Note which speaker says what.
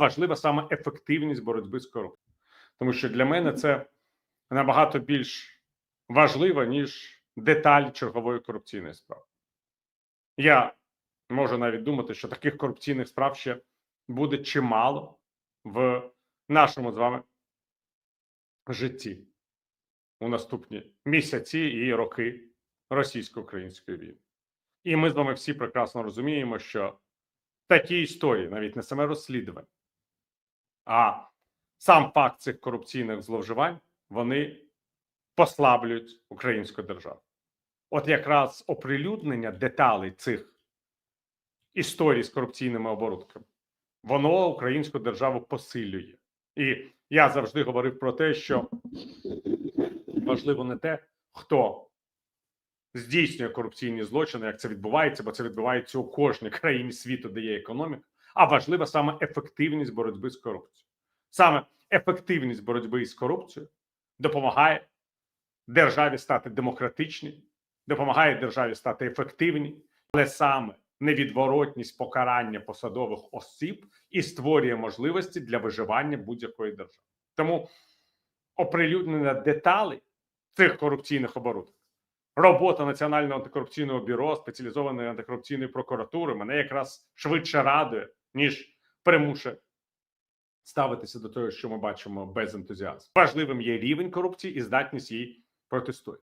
Speaker 1: важлива саме ефективність боротьби з корупцією. Тому що для мене це набагато більш важливо, ніж деталь чергової корупційної справи. Я можу навіть думати, що таких корупційних справ ще буде чимало в нашому з вами житті у наступні місяці і роки російсько-української війни. І ми з вами всі прекрасно розуміємо, що такі історії, навіть не саме розслідування, а сам факт цих корупційних зловживань, вони послаблюють українську державу. От якраз оприлюднення деталей цих історій з корупційними оборудками, воно українську державу посилює. І я завжди говорив про те, що важливо не те, хто здійснює корупційні злочини, як це відбувається, бо це відбувається у кожній країні світу, де є економіка. А важлива саме ефективність боротьби з корупцією. Саме ефективність боротьби з корупцією допомагає державі стати демократичній, допомагає державі стати ефективній, але саме невідворотність покарання посадових осіб і створює можливості для виживання будь-якої держави. Тому оприлюднення деталей цих корупційних оборудок, робота Національного антикорупційного бюро, спеціалізованої антикорупційної прокуратури мене якраз швидше радує, ніж примушує ставитися до того, що ми бачимо без ентузіазму. Важливим є рівень корупції і здатність її протистояти.